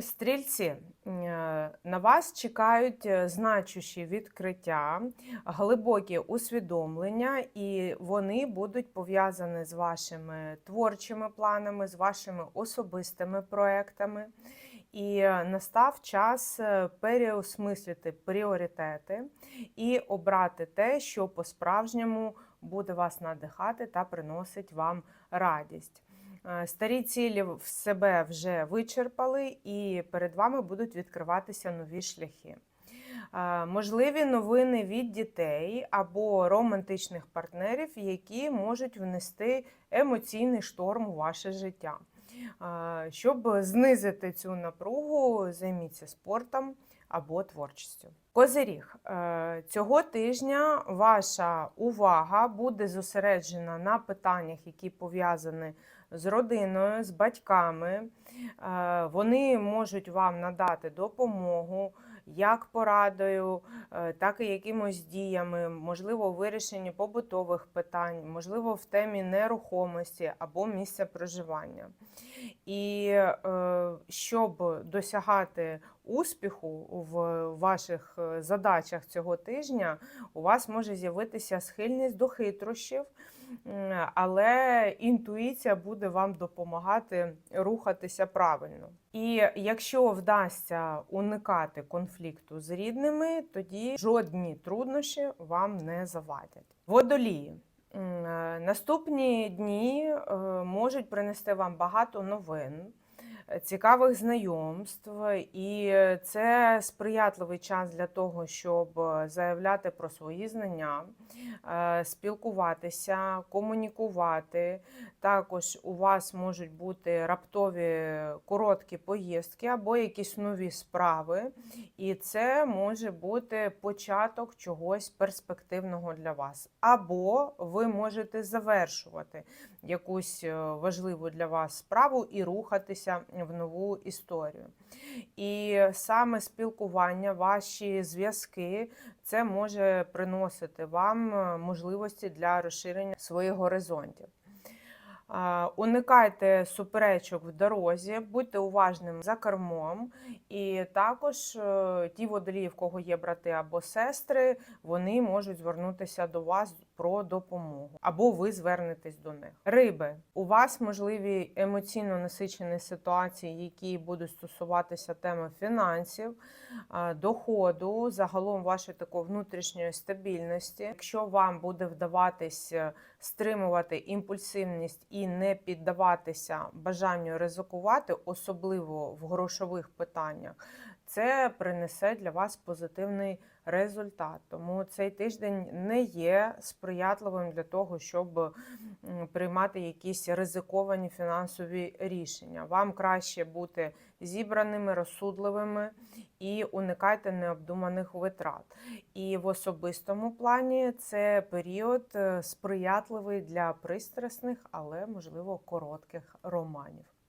Стрільці, е, на вас чекають е, значущі відкриття, глибокі усвідомлення, і вони будуть пов'язані з вашими творчими планами, з вашими особистими проектами. І е, настав час переосмислити пріоритети і обрати те, що по-справжньому буде вас надихати та приносить вам радість. Е, Старі цілі в себе вже вичерпали, і перед вами будуть відкриватися нові шляхи. Е, Можливі новини від дітей або романтичних партнерів, які можуть внести емоційний шторм у ваше життя. Е, Щоб знизити цю напругу, займіться спортом або творчістю. Козиріг, цього тижня ваша увага буде зосереджена на питаннях, які пов'язані з родиною, з батьками. Е, Вони можуть вам надати допомогу як порадою, е, так і якимось діями, можливо, вирішенні побутових питань, можливо, в темі нерухомості або місця проживання. І е, щоб досягати успіху в ваших е, задачах цього тижня, у вас може з'явитися схильність до хитрощів, але інтуїція буде вам допомагати рухатися правильно. І якщо вдасться уникати конфлікту з рідними, тоді жодні труднощі вам не завадять. Водолії. Е, Наступні дні е, можуть принести вам багато новин, цікавих знайомств, і це сприятливий час для того, щоб заявляти про свої знання, е, спілкуватися, комунікувати. Також у вас можуть бути раптові короткі поїздки або якісь нові справи, і це може бути початок чогось перспективного для вас. Або ви можете завершувати якусь е, важливу для вас справу і рухатися в нову історію. І саме спілкування, ваші зв'язки, це може приносити вам е, можливості для розширення своїх горизонтів. Уникайте суперечок в дорозі, будьте уважним за кермом, і також е, ті водолії, в кого є брати або сестри, вони можуть звернутися до вас про допомогу, або ви звернетесь до них. Риби, у вас можливі емоційно насичені ситуації, які будуть стосуватися теми фінансів, доходу, загалом вашої такої внутрішньої стабільності. Якщо вам буде вдаватись е, стримувати імпульсивність і не піддаватися бажанню ризикувати, особливо в грошових питаннях, це принесе для вас позитивний результат. Тому цей тиждень не є сприятливим для того, щоб приймати якісь ризиковані фінансові рішення. Вам краще бути зібраними, розсудливими і уникайте необдуманих витрат. І в особистому плані це період е, сприятливий для пристрасних, але можливо коротких романів.